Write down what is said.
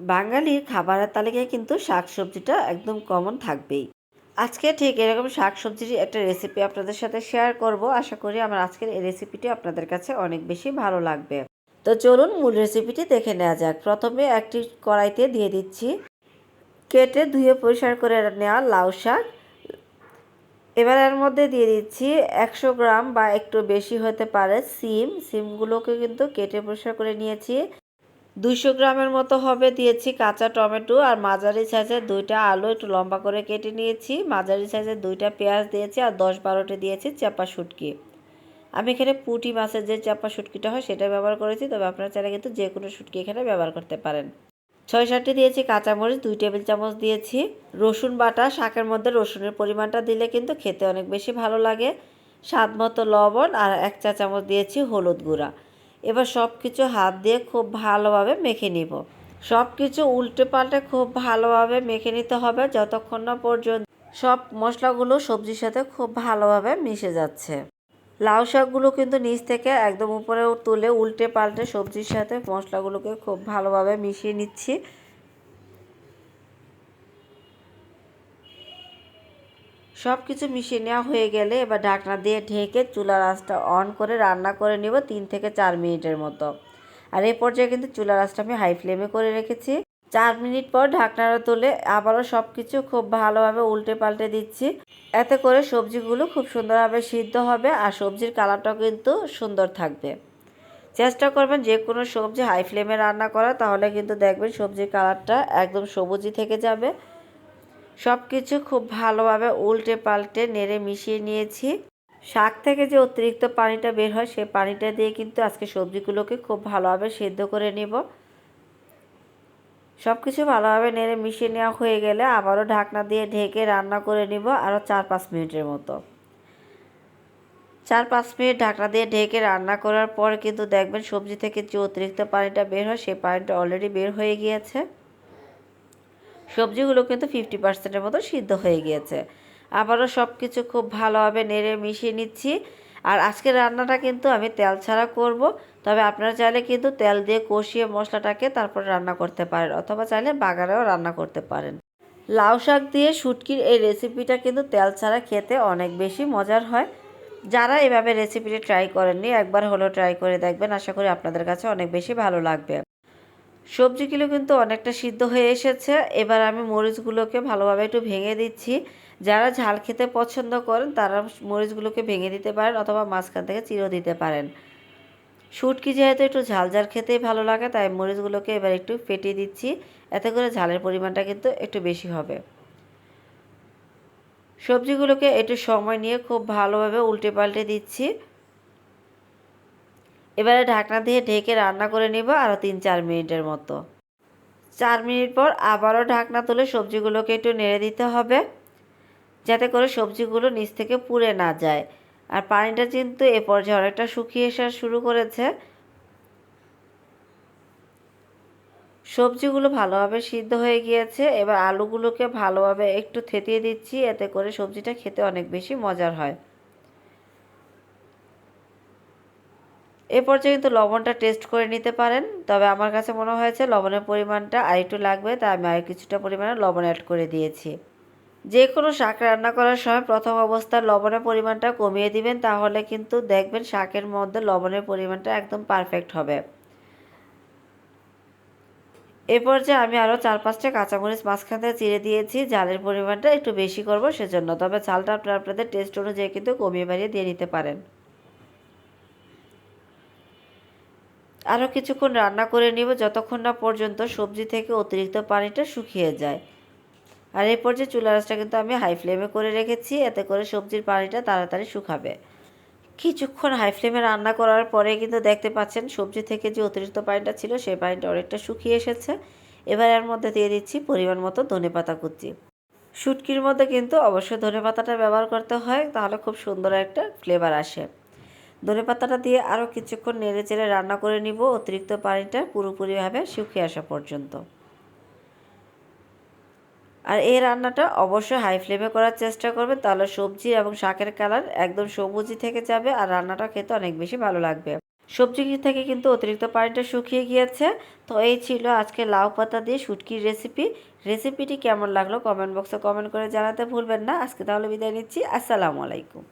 বাঙালির খাবারের তালিকায় কিন্তু শাকসবজিটা একদম কমন থাকবেই। আজকে ঠিক এরকম শাকসবজির একটা রেসিপি আপনাদের সাথে শেয়ার করব। আশা করি আমার আজকের এই রেসিপিটি আপনাদের কাছে অনেক বেশি ভালো লাগবে। তো চলুন মূল রেসিপিটি দেখে নেওয়া যাক। প্রথমে একটি কড়াইতে দিয়ে দিচ্ছি। কেটে ধুয়ে পরিষ্কার করে নেওয়া লাউ শাক। এবার এর মধ্যে দিয়ে দিচ্ছি একশো গ্রাম বা একটু বেশি হতে পারে সিম। সিমগুলোকে কিন্তু কেটে পরিষ্কার করে নিয়েছি। দুইশো গ্রামের মতো হবে দিয়েছি কাঁচা টমেটো আর মাঝারি সাইজের দুইটা আলু। একটু লম্বা করে কেটে নিয়েছি। মাঝারি সাইজের দুইটা পেঁয়াজ দিয়েছি আর দশ বারোটি দিয়েছি চাপা শুটকি। আমি এখানে পুঁটি মাছের যে চাপা শুটকিটা হয় সেটা ব্যবহার করেছি, তবে আপনারা চাইলে কিন্তু যে কোনো শুটকি এখানে ব্যবহার করতে পারেন। ছয় সাতটি দিয়েছি কাঁচামরিচ, দুই টেবিল চামচ দিয়েছি রসুন বাটা। শাকের মধ্যে রসুনের পরিমাণটা দিলে কিন্তু খেতে অনেক বেশি ভালো লাগে। স্বাদ মতো লবণ আর এক চা চামচ দিয়েছি হলুদ গুঁড়া। এবার সব কিছু হাত দিয়ে খুব ভালোভাবে মেখে নিব। সব কিছু উল্টে পাল্টে খুব ভালোভাবে মেখে নিতে হবে যতক্ষণ না পর্যন্ত সব মশলাগুলো সবজির সাথে খুব ভালোভাবে মিশে যাচ্ছে। লাউ শাকগুলো কিন্তু নিচ থেকে একদম উপরে তুলে উল্টে পাল্টে সবজির সাথে মশলাগুলোকে খুব ভালোভাবে মিশিয়ে নিচ্ছি। সব কিছু মিশিয়ে নেওয়া হয়ে গেলে এবার ঢাকনা দিয়ে ঢেকে চুলার আঁচটা অন করে রান্না করে নেব তিন থেকে চার মিনিটের মতো। আর এই পর্যায়ে কিন্তু চুলার আঁচটা আমি হাই ফ্লেমে করে রেখেছি। চার মিনিট পর ঢাকনাটা তুলে আবারও সব কিছু খুব ভালোভাবে উল্টে পাল্টে দিচ্ছি। এতে করে সবজিগুলো খুব সুন্দরভাবে সিদ্ধ হবে আর সবজির কালারটাও কিন্তু সুন্দর থাকবে। চেষ্টা করবেন যে কোনো সবজি হাই ফ্লেমে রান্না করা তাহলে কিন্তু দেখবেন সবজির কালারটা একদম সবুজই থেকে যাবে। সব কিছু খুব ভালোভাবে উল্টে পাল্টে নেড়ে মিশিয়ে নিয়েছি। শাক থেকে যে অতিরিক্ত পানিটা বের হয় সেই পানিটা দিয়ে কিন্তু আজকে সবজিগুলোকে খুব ভালোভাবে সেদ্ধ করে নেব। সব কিছু ভালোভাবে নেড়ে মিশিয়ে নেওয়া হয়ে গেলে আবারও ঢাকনা দিয়ে ঢেকে রান্না করে নিব আরও চার পাঁচ মিনিটের মতো। চার পাঁচ মিনিট ঢাকনা দিয়ে ঢেকে রান্না করার পর কিন্তু দেখবেন সবজি থেকে যে অতিরিক্ত পানিটা বের হয় সেই পানিটা অলরেডি বের হয়ে গিয়েছে। সবজিগুলো কিন্তু ফিফটি পার্সেন্টের মতো সিদ্ধ হয়ে গিয়েছে। আবারও সব কিছু খুব ভালোভাবে নেড়ে মিশিয়ে নিচ্ছি। আর আজকের রান্নাটা কিন্তু আমি তেল ছাড়া করব, তবে আপনারা চাইলে কিন্তু তেল দিয়ে কষিয়ে মশলাটাকে তারপর রান্না করতে পারেন, অথবা চাইলে বাগারেও রান্না করতে পারেন। লাউ শাক দিয়ে শুটকির এই রেসিপিটা কিন্তু তেল ছাড়া খেতে অনেক বেশি মজার হয়। যারা এভাবে রেসিপিটি ট্রাই করেননি, একবার হলেও ট্রাই করে দেখবেন, আশা করি আপনাদের কাছে অনেক বেশি ভালো লাগবে। সবজিগুলো কিন্তু অনেকটা সিদ্ধ হয়ে এসেছে। এবার আমি মরিচগুলোকে ভালোভাবে একটু ভেঙে দিচ্ছি। যারা ঝাল খেতে পছন্দ করেন, তারা মরিচগুলোকে ভেঙে দিতে পারেন অথবা মাঝখান থেকে চিরো দিতে পারেন। শুটকি যেহেতু একটু ঝাল ঝাল খেতেই ভালো লাগে, তাই মরিচগুলোকে এবার একটু ফেটিয়ে দিচ্ছি। এতে করে ঝালের পরিমাণটা কিন্তু একটু বেশি হবে। সবজিগুলোকে একটু সময় নিয়ে খুব ভালোভাবে উল্টে পাল্টে দিচ্ছি। এবারে ঢাকনা দিয়ে ঢেকে রান্না করে নেব আরও তিন চার মিনিটের মতো। চার মিনিট পর আবারও ঢাকনা তুলে সবজিগুলোকে একটু নেড়ে দিতে হবে, যাতে করে সবজিগুলো নিচ থেকে পুড়ে না যায়। আর পানিটা কিন্তু এ পর্যায়ে অনেকটা শুকিয়ে আসা শুরু করেছে। সবজিগুলো ভালোভাবে সিদ্ধ হয়ে গিয়েছে। এবার আলুগুলোকে ভালোভাবে একটু থেতিয়ে দিচ্ছি, এতে করে সবজিটা খেতে অনেক বেশি মজার হয়। এ পর্যায়ে কিন্তু লবণটা টেস্ট করে নিতে পারেন। তবে আমার কাছে মনে হয়েছে লবণের পরিমাণটা আর একটু লাগবে, তাই আমি আর কিছুটা পরিমাণে লবণ অ্যাড করে দিয়েছি। যে কোনো শাক রান্না করার সময় প্রথম অবস্থায় লবণের পরিমাণটা কমিয়ে দিবেন, তাহলে কিন্তু দেখবেন শাকের মধ্যে লবণের পরিমাণটা একদম পারফেক্ট হবে। এ পর্যায়ে আমি আরও চার পাঁচটা কাঁচামরিচ মাঝখান থেকে চিড়ে দিয়েছি জালের পরিমাণটা একটু বেশি করব সেজন্য। তবে চালটা আপনারা আপনাদের টেস্ট অনুযায়ী কিন্তু কমিয়ে বাড়িয়ে দিয়ে নিতে পারেন। আরও কিছুক্ষণ রান্না করে নিব, যতক্ষণ না পর্যন্ত সবজি থেকে অতিরিক্ত পানিটা শুকিয়ে যায়। আর এই পর্যায়ে চুলা রাসটা কিন্তু আমি হাই ফ্লেমে করে রেখেছি, এতে করে সবজির পানিটা তাড়াতাড়ি শুকাবে। কিছুক্ষণ হাই ফ্লেমে রান্না করার পরে কিন্তু দেখতে পাচ্ছেন, সবজি থেকে যে অতিরিক্ত পানিটা ছিল, সেই পানিটা অনেকটা শুকিয়ে এসেছে। এবার এর মধ্যে দিয়ে দিচ্ছি পরিমাণ মতো ধনে পাতা কুচি। শুটকির মধ্যে কিন্তু অবশ্যই ধনে পাতাটা ব্যবহার করতে হয়, তাহলে খুব সুন্দর একটা ফ্লেভার আসে। ধনে পাতাটা দিয়ে আরও কিছুক্ষণ নেড়ে চেড়ে রান্না করে নিব। অতিরিক্ত পানিটা পুরোপুরিভাবে শুকিয়ে আসা পর্যন্ত। আর এই রান্নাটা অবশ্যই হাই ফ্লেমে করার চেষ্টা করবে তাহলে সবজি এবং শাকের কালার একদম সবুজই থেকে যাবে আর রান্নাটা খেতে অনেক বেশি ভালো লাগবে। সবজি থেকে কিন্তু অতিরিক্ত পানিটা শুকিয়ে গিয়েছে। তো এই ছিল আজকে লাউ পাতা দিয়ে শুটকির রেসিপি। রেসিপিটি কেমন লাগল কমেন্ট বক্সে কমেন্ট করে জানাতে ভুলবেন না। আজকে তাহলে বিদায় নিচ্ছি। আসসালামু আলাইকুম।